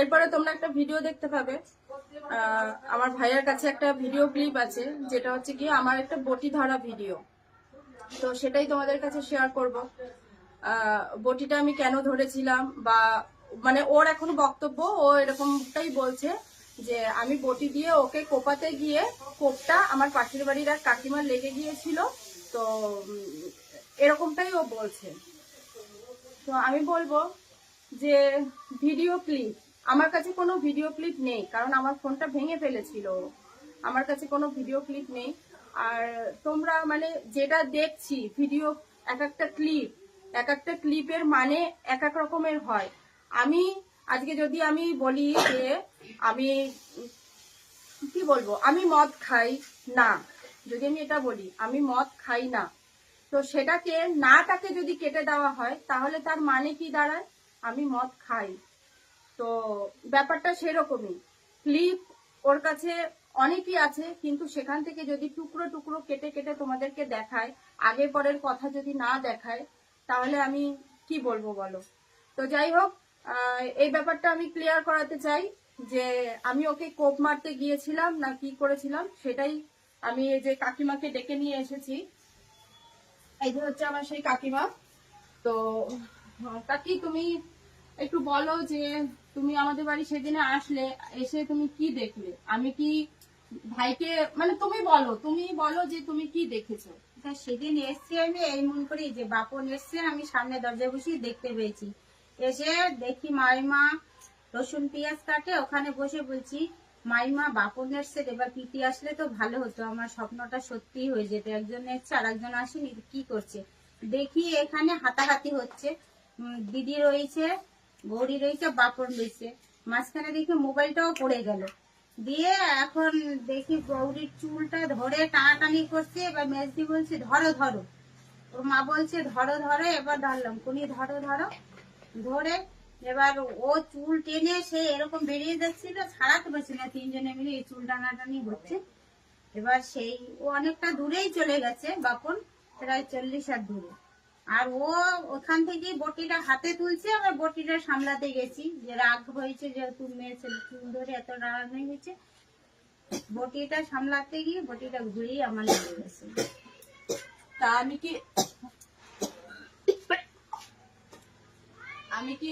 এরপরে তোমরা একটা ভিডিও দেখতে পাবে। আমার ভাইয়ের কাছে একটা ভিডিও ক্লিপ আছে, যেটা হচ্ছে কি আমার একটা বটি ধরা ভিডিও তো সেটাই তোমাদের কাছে শেয়ার করব। বটিটা আমি কেন ধরেছিলাম বা মানে ওর এখন বক্তব্য, ও এরকমটাই বলছে যে আমি বটি দিয়ে ওকে কোপাতে গিয়ে কোপটা আমার পাখির বাড়ির এক কাকিমার লেগে গিয়েছিল। তো এরকমটাই ও বলছে। তো আমি বলব যে ভিডিও ক্লিপ আমার কাছে কোনো ভিডিও ক্লিপ নেই, কারণ আমার ফোনটা ভেঙে ফেলেছিল। আমার কাছে কোনো ভিডিও ক্লিপ নেই। আর তোমরা মানে যেটা দেখছি ভিডিও এক একটা ক্লিপ এক একটা ক্লিপের মানে এক এক রকমের হয়। আমি, আজকে যদি আমি বলি যে আমি, কি বলব, আমি মদ খাই না। যদি আমি এটা বলি, আমি মদ খাই না। তো সেটাকে, নাটাকে যদি কেটে দেওয়া হয়, তাহলে তার মানে কি দাঁড়ায়? আমি মদ খাই। তো ব্যাপারটা সেরকমই। ক্লিপ ওর কাছে অনেকই আছে, কিন্তু সেখান থেকে যদি টুকরো টুকরো কেটে কেটে তোমাদেরকে দেখায় আগে পরের কথা যদি না দেখায়, তাহলে আমি কি বলব বলো? তো যাই হোক এই ব্যাপারটা আমি ক্লিয়ার করাতে চাই যে আমি ওকে কোপ মারতে গিয়েছিলাম না কি করেছিলাম, সেটাই আমি এই যে কাকিমাকে ডেকে নিয়ে এসেছি। এই যে হচ্ছে আমার সেই কাকিমা। তো, কাকি, তুমি একটু বলো যে তুমি আমাদের বাড়ি সেদিনে আসলে, এসে তুমি কি দেখলে? আমি কি ভাইকে মানে তুমি বলো তুমি বলো যে তুমি কি দেখেছ? সেদিন এসছি আমি এই মন করি যে বাপন এসছে, আমি সামনে দরজায় বসে দেখতে পেয়েছি। এসে দেখি মাইমা রসুন পেঁয়াজ কাটে, ওখানে বসে বলছি, মাইমা, বাপন এসছে, এবার পিটি আসলে তো ভালো হতো, আমার স্বপ্নটা সত্যি হয়ে যেত, একজন এসছে আর একজন আসেনি, কি করছে? দেখি এখানে হাতাহাতি হচ্ছে। দিদি রয়েছে গৌরী রয়েছে, বাপন রয়েছে। মাঝখানে দেখি মোবাইলটাও পড়ে গেল। দিয়ে এখন দেখি গৌরীর চুলটা ধরে টানাটানি করছে, এবার মেজদি বলছে, ধরো ধরো। ওর মা বলছে, ধরো ধরো। এবার ধরলাম, কোনি, ধরো ধরো। ধরে এবার ও চুল টেনে সে এরকম বেরিয়ে যাচ্ছিল ছাড়াতে পারছে না তিনজনে মিলে এই চুল টানাটানি হচ্ছে। এবার সেই, ও অনেকটা দূরেই চলে গেছে, বাপন, প্রায় চল্লিশ হাত দূরে। আর ও ওখান থেকে বটিটা হাতে তুলছে আবার বটিটা সামলাতে গেছি। যে রাগ হয়েছে যেহেতু মেয়ে ছেলে চুল ধরে এত রাগানি হয়েছে। বটিটা সামলাতে গিয়ে বটিটা ঘুরেই আমার লেগে গেছে। তা আমি কি আমি কি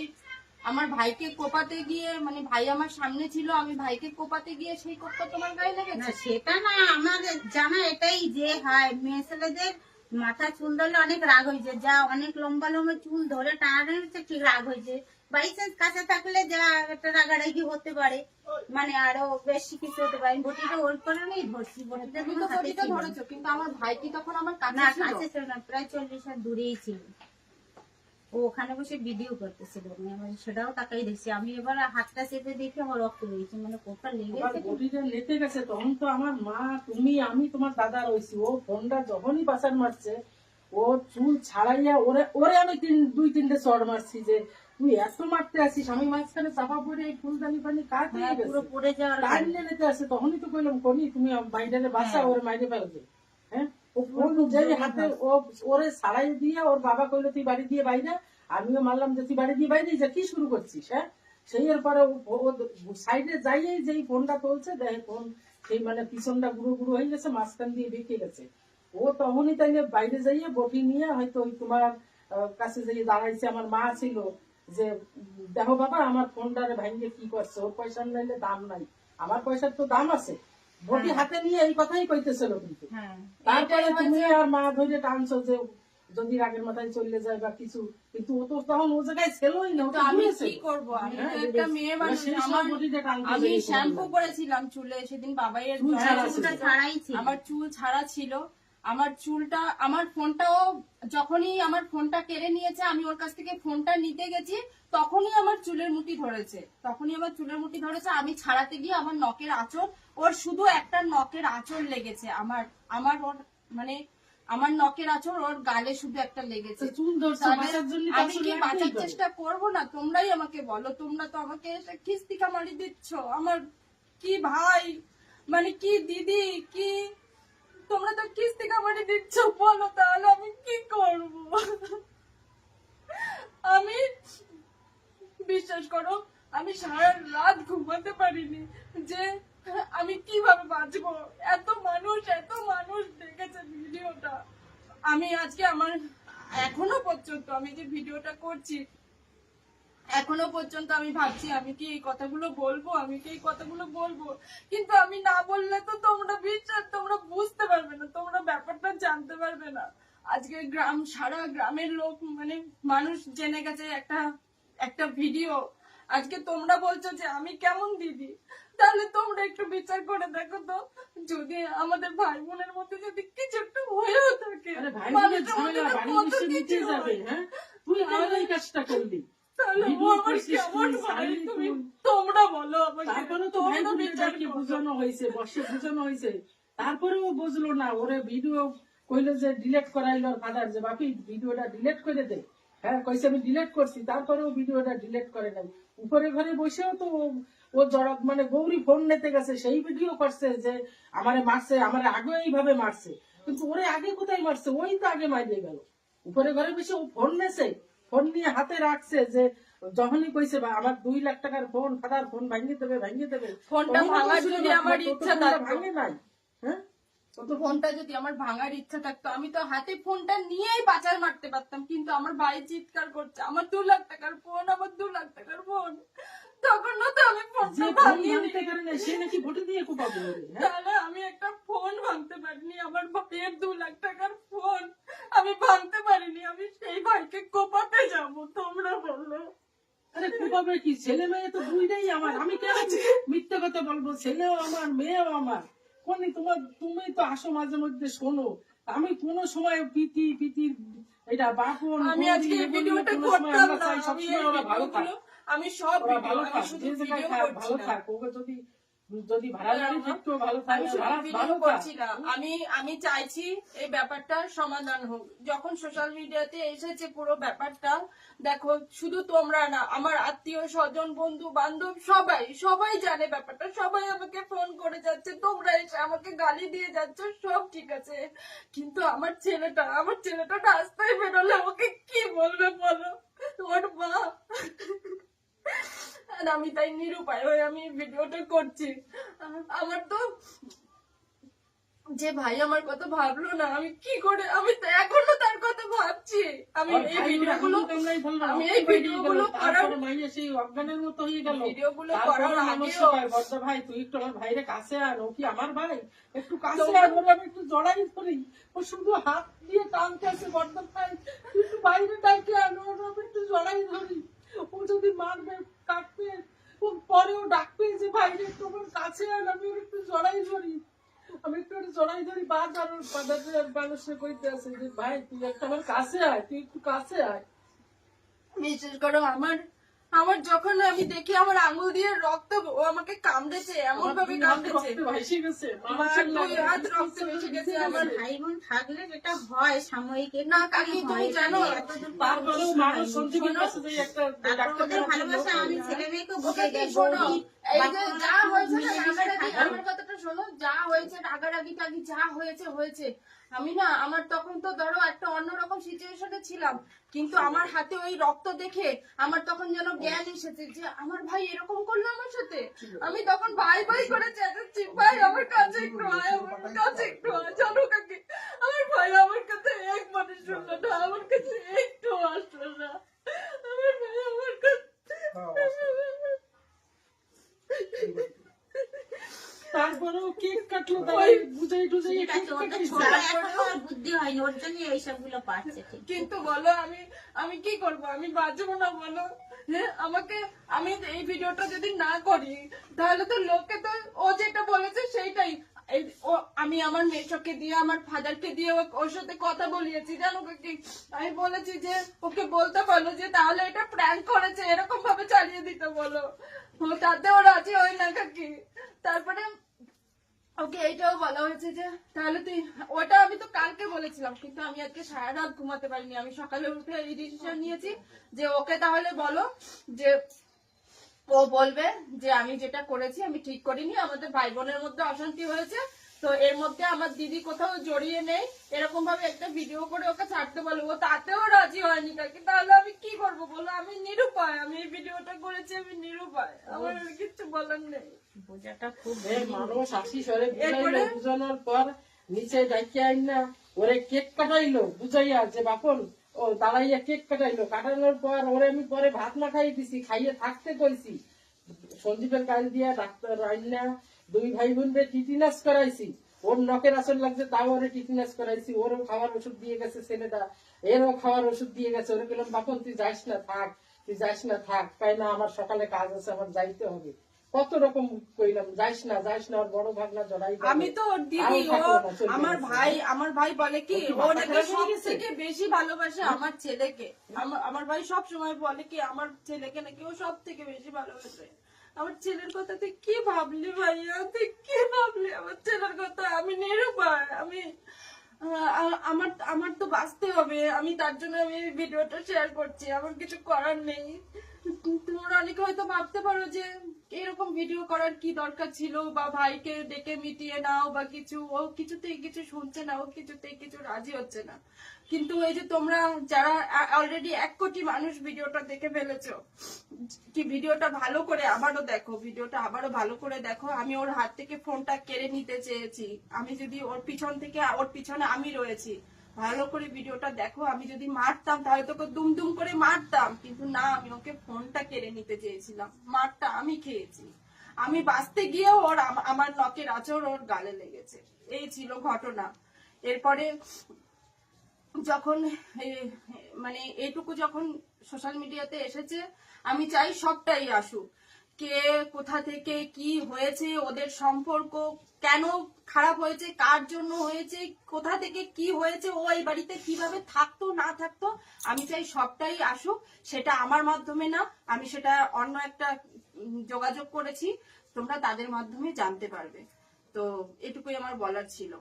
আমার ভাইকে কোপাতে গিয়ে মানে ভাই আমার সামনে ছিল আমি ভাইকে কোপাতে গিয়ে সেই কোপটা তোমার গায়ে না লেগেছে সেটা না আমার জানা এটাই যে হয় মেয়ে ছেলেদের মাথা চুল ধরলে অনেক রাগ হয়েছে যা অনেক লম্বা লম্বা চুল ধরে টানা ঠিক রাগ হয়েছে বাই চান্স কাছে থাকলে যা একটা রাগারাগি হতে পারে। মানে আরও বেশি কিছু হতে পারে। বটিটা ওর করে নেই ধরছি বটিটা। ধরেছো কিন্তু আমার ভাইটি তখন আমার কাছে ছিল। কাছে ছিল না প্রায় চল্লিশ হাত দূরেই ছিল। ও ওখানে বসে ভিডিও করতেছিল। আমি সেটাও তাকাই দেখছি। আমি এবার হাতটা চেপে দেখি আমার রক্ত বেরিয়েছে। মানে লেগেছে। বডিটা লেটে গেছে তখন তো আমার মা তুমি আমি তোমার দাদা রয়েছি। ও ফোনটা যখনই বাসার মারছে ও চুল ছাড়াইয়া ওরে ওরে আমি তিন দুই তিনটে চড় মারছি যে তুই এত মারতে আসিস? আমি মাঝখানে চাপা পড়ে এই ফুলদানি পানি দিয়ে হ্যাঁ, পুরো পড়ে যাওয়ার টাইম নিতে আসে তখনই তো কইলাম কোনি তুমি বাইরে বাসা ওর ওরে মাইরে ফেলবে হ্যাঁ ও ফোন হাতে ও ওরে ছাড়াই দিয়ে ওর বাবা কইলো তুই বাড়ি দিয়ে বাইরে আমিও যে তুই বাড়ি দিয়ে বাইরে যা কি শুরু করছিস হ্যাঁ? সেই সাইডে যাইয়েই যেই ফোনটা তুলছে দেখে ফোন সেই মানে পিছনটা গুঁড়ো গুঁড়ো হয়ে গেছে মাঝখান দিয়ে বেঁকে গেছে। ও তখনই তাইলে বাইরে যাইয়ে বটি নিয়ে হয়তো ওই তোমার কাছে যাইয়ে দাঁড়াইছে আমার মা ছিল যে দেখো বাবা আমার ফোনটারে ভাইয়ে কি করছে? ওর পয়সা নাইলে দাম নাই। আমার পয়সার তো দাম আছে। বটি হাতে নিয়ে এই কথাই কইতেছিল কিন্তু হ্যাঁ। তারপরে তুমি আর মা ধরে টানছো যে যদি রাগের মাথায় চলে যায় বা কিছু কিন্তু ও তো তখন ও জায়গায় ছেলই না আমি কি। করব? আমি তো হ্যাঁ, একটা মেয়ে মানুষ আমার আমি শ্যাম্পু করেছিলাম চুলে সেদিন বাবাই ছিল। আমার চুল ছাড়া ছিল। আমার চুলটা আমার ফোনটাও যখনই আমার ফোনটা কেড়ে নিয়েছে আমি ওর কাছ থেকে ফোনটা নিতে গেছি তখনই আমার চুলের মুঠি ধরেছে। তখনই আমার চুলের মুঠি ধরেছে আমি ছাড়াতে গিয়ে আমার নখের আঁচড় ওর শুধু একটা নখের আঁচড় লেগেছে। আমার আমার ওর মানে আমার নখের আঁচড় ওর গালে শুধু একটা লেগেছে। আমি কি বাঁচার চেষ্টা করব না? তোমরাই আমাকে বলো তোমরা তো আমাকে এসে খিস্তি কামারি দিচ্ছ। আমার কি ভাই? মানে কি দিদি? কি তোমরা তো কিস্তি কামারি দিচ্ছ, বলো তাহলে আমি কি করব? আমি, বিশ্বাস করো, আমি সারা রাত ঘুমাতে পারিনি যে আমি কীভাবে বাঁচবো। এত মানুষ এত মানুষ দেখেছে ভিডিওটা। আমি আজকে আমার, এখনও পর্যন্ত আমি যে ভিডিওটা করছি, এখনও পর্যন্ত আমি ভাবছি আমি কি এই কথাগুলো বলব, আমি কি এই কথাগুলো বলব। কিন্তু আমি না বললে তো তোমরা বিশ্বাস তোমরা বুঝতে পারবে না তোমরা ব্যাপারটা জানতে পারবে না। আজকে গ্রাম সারা গ্রামের লোক মানে মানুষ জেনে গেছে একটা একটা ভিডিও আজকে তোমরা বলছো যে আমি কেমন দিদি? তাহলে তোমরা একটু বিচার করে দেখো তো। যদি আমাদের ভাই বোনের মধ্যে যদি কিছু একটু হয়েও থাকে। তোমরা বলো তারপরে তো। বুঝানো হয়েছে বসে বুঝানো হয়েছে। তারপরেও বুঝলো না ওরে ভিডিও কইলো যে ডিলেট করাইলো ওর ফাদার যে বাপি ভিডিওটা ডিলেট করে দে। হ্যাঁ কইছে আমি ডিলেট করছি তারপরেও ভিডিওটা ডিলেট করে নাই। উপরে ঘরে বসেও তো ও- জড়ক মানে গৌরী ফোন নিতে গেছে সেই ভিডিও করছে যে আমারে মারছে আমারে আগে এইভাবে মারছে। কিন্তু ওরে আগে কোথায় মারছে? ওই তো আগে মারিয়ে গেল। উপরে ঘরে বসে ও ফোন নেছে ফোন নিয়ে হাতে রাখছে যে যখনই কইছে বা আমার দুই লাখ টাকার ফোন ফাদার ফোন ভাঙিয়ে দেবে ভাঙিয়ে দেবে। ফোনটা ভাঙার যদি আমার ইচ্ছা ভাঙে নাই। তো ফোনটা যদি আমার ভাঙার ইচ্ছা থাকতো আমি তো হাতে ফোনটা নিয়েই বাজার মারতে পারতাম। কিন্তু আমার ভাই চিৎকার করছে আমার দু লাখ টাকার ফোন আমার দু লাখ টাকার ফোন। তখনও তো আমি ফোনটা ভাঙিয়ে ভাঙতে পারে না সে নাকি ভোটে দিয়ে কোপাবে? তাহলে আমি একটা ফোন ভাঙতে পারিনি আমার ভাইয়ের দু লাখ টাকার ফোন। আমি ভাঙতে পারিনি আমি সেই ভাইকে কোপাতে যাব তোমরা বলল আরে কোপাবে কি? ছেলে মেয়ে তো দুইটাই আমার আমি কেন মিথ্যে কথা বলব? ছেলেও আমার মেয়েও আমার। কোন তোমার তুমি তো আসো মাঝে মধ্যে শোনো। আমি কোন সময় প্রীতি প্রীতির এটা বাপন আমি আজকে ভিডিওটা করতাম না। আমি ভালো থাকো। আমি সব ভালো থাকো শুধু ভিডিও করছি ভালো না। ওকে যদি যদি ভাড়া গাড়ি থাকতো ভালো আমি আমি আমি চাইছি এই ব্যাপারটার সমাধান হোক। যখন সোশ্যাল মিডিয়াতে এসেছে পুরো ব্যাপারটা দেখো শুধু তোমরা না আমার আত্মীয় স্বজন বন্ধু বান্ধব সবাই সবাই জানে ব্যাপারটা। সবাই আমাকে ফোন করে যাচ্ছে তোমরা এসে আমাকে গালি দিয়ে যাচ্ছ সব ঠিক আছে। কিন্তু আমার ছেলেটা আমার ছেলেটা রাস্তায় বেরোলে আমাকে কি বলবে বলো? ওর মা। আর আমি তাই নিরুপায় হয়ে আমি ভিডিওটা করছি। আমার তো যে ভাই আমার কথা ভাবলো না আমি কি করে আমি তো এখনও তার কথা ভাবছি। আমি এই ভিডিওগুলো আমি এই ভিডিওগুলো করার সেই অজ্ঞানের মতো হয়ে গেল। ভিডিওগুলো করার কয়, ভাই তুই একটু আমার ভাইরে কাছে আন ও কি আমার ভাই? একটু কাছে আন ওরে আমি একটু জড়াই ধরি। ও শুধু হাত দিয়ে টানতে আছে বড়দা ভাই। তুই একটু বাইরে ডাকে আন ওর আমি একটু জড়াই ধরি। ও যদি মারবে ও পরেও যে পেয়েছে বাইরে আমার কাছে আর আমি ওর একটু জড়াই ধরি। আমি একটু জড়াই ধরি বা পাদাতে আর মানুষে কইতে আছে, যে, ভাই, তুই একটা আমার কাছে আয়, তুই একটু কাছে আয়। বিশেষ করে, আমার আমার যখন আমি দেখি আমার আঙুল দিয়ে রক্ত ও আমাকে কামড়েছে এমন ভাবে কামড়েছে। ভাইসে গেছে আমার দুই হাত রক্ত বেশি গেছে আমার। ভাই বোন থাকলে যেটা হয় সাময়িক না কাকি তুমি জানো তাহলে এতদূর তারপরেও মানুষ সঞ্জীবের কাছে যে একটা তারপর ডাক্তার ওদের ভালোবাসা আমি ছেলে মেয়েকে বুঝে ওকে শোনো। এই যে যা হয়েছে রাগারাগি আমার কথাটা শোনো যা হয়েছে রাগারাগি টাগি যা হয়েছে হয়েছে। আমি না আমার তখন তো ধরো একটা অন্যরকম সিচুয়েশনে ছিলাম কিন্তু আমার হাতে ওই রক্ত দেখে আমার তখন যেন জ্ঞান এসেছে যে আমার ভাই এরকম করল আমার সাথে? আমি তখন ভাই ভাই করে চেঁচাচ্ছি ভাই আমার কাছে একটু আয় আমার কাছে একটু আয় জানো কাকে। আমার ভাই আমার কাছে একবারে শুনলো না আমার কাছে একটু আসলো না। আমার ভাই আমার কাছে তারপরেও কেক কাটলো তাই বুঝাই টুজাই বুদ্ধি হয়নি ওর জন্য এইসবগুলো পাচ্ছে কিন্তু বলো আমি আমি কি করব? আমি বাঁচবো না বলো? হ্যাঁ আমাকে আমি এই ভিডিওটা যদি না করি তাহলে তো লোককে তো ও যেটা বলেছে সেইটাই। আমি আমার দিয়ে আমার ফাদারকে দিয়ে ওর সাথে কথা বলিয়েছি জানো কি? আমি বলেছি যে ওকে বলতে বলো যে তাহলে এটা প্র্যাঙ্ক করেছে এরকম ভাবে চালিয়ে দিতে বলো। তাতে ও রাজি হয় না কাকি। তারপরে ওকে বলা হয়েছে যে, তাহলে তুই, ওটা আমি তো কালকে বলেছিলাম, কিন্তু আমি আজকে ঘুমাতে পারিনি। আমি উঠে এই নিয়েছি যে ওকে তাহলে বলো যে, ও বলবে যে আমি যেটা করেছি আমি ঠিক করিনি, আমাদের ভাই বোনের মধ্যে অশান্তি হয়েছে তো এর মধ্যে আমার দিদি কোথাও জড়িয়ে নেই। এরকম ভাবে একটা ভিডিও করে ওকে ছাড়তে বলব। তাতেও রাজি হয়নি কাকি তাহলে আমি কি করব বলো? আমি নিরুপায়। আমি এই ভিডিওটা করেছি আমি নিরুপায়। আমার কিচ্ছু বলার নেই। বোঝাটা খুব মানুষ আসি সরে বুঝানোর পর নিচে ডাকিয়ে আইন না ওরে কেক কাটাইলো বুঝাইয়া যে বাপন ও দাঁড়াইয়া কেক কাটাইলো। কাটানোর পর ওরে আমি পরে ভাত না খাইয়ে দিছি খাইয়ে থাকতে কইছি। সঞ্জীবের কাজ দিয়া ডাক্তার আইনা দুই ভাই বোনদের টিটিনাস করাইছি। ওর নখের আসর লাগছে তাও ওরে টিটিনাস করাইছি। ওরও খাওয়ার ওষুধ দিয়ে গেছে ছেলেটা। এরও খাওয়ার ওষুধ দিয়ে গেছে। ওরে বললাম বাপন তুই যাস না থাক। তুই যাস না থাক। তাই না আমার সকালে কাজ আছে আমার যাইতে হবে। কত রকম কইলাম যাইস না যাইস না ওর বড় ভাগনা জড়াই আমি তো ওর দিদি ও আমার ভাই আমার ভাই বলে কি ও নাকি খারাপ হয়ে সব থেকে বেশি ভালোবাসে আমার ছেলেকে। আমার আমার ভাই সব সময় বলে কি আমার ছেলেকে নাকি ও সব থেকে বেশি ভালোবাসে। আমার ছেলের কথা তুই কি ভাবলি ভাইয়া? তুই কি ভাবলি? আমার ছেলের কথা আমি নিরুপায়, আমি আমার আমার তো বাঁচতে হবে। আমি তার জন্য আমি ভিডিওটা শেয়ার করছি। আমার কিছু করার নেই। তোমরা অনেকে হয়তো ভাবতে পারো যে এরকম ভিডিও করার কি দরকার ছিল বা ভাইকে ডেকে মিটিয়ে নাও বা কিছু, ও কিছুতেই কিছু শুনছে না, ও কিছুতেই কিছু রাজি হচ্ছে না। কিন্তু এই যে তোমরা যারা অলরেডি এক কোটি মানুষ ভিডিওটা দেখে ফেলেছো, কি ভিডিওটা ভালো করে আবারও দেখো ভিডিওটা আবারও ভালো করে দেখো। আমি ওর হাত থেকে ফোনটা কেড়ে নিতে চেয়েছি। আমি যদি ওর পিছন থেকে, ওর পিছনে আমি রয়েছি ভালো করে ভিডিওটা দেখো, আমি যদি মারতাম তাহলে তোকে দুম দুম করে মারতাম। কিন্তু না, আমি ওকে ফোনটা কেড়ে নিতে চেয়েছিলাম। মারটা আমি খেয়েছি। আমি বাঁচতে গিয়েও ওর আমার নখের আচর ওর গালে লেগেছে। এই ছিল ঘটনা। এরপরে যখন মানে এইটুকু যখন সোশ্যাল মিডিয়াতে এসেছে, আমি চাই সবটাই আসুক। কে, কোথা থেকে কি হয়েছে, ওদের সম্পর্ক কেন খারাপ হয়েছে, কার জন্য হয়েছে, কোথা থেকে কি হয়েছে, ও এই বাড়িতে কীভাবে থাকতো, না থাকতো, আমি চাই সবটাই আসুক, সেটা আমার মাধ্যমে না আমি সেটা অন্য একটা যোগাযোগ করেছি, তোমরা তাদের মাধ্যমে জানতে পারবে। তো এটুকুই আমার বলার ছিল।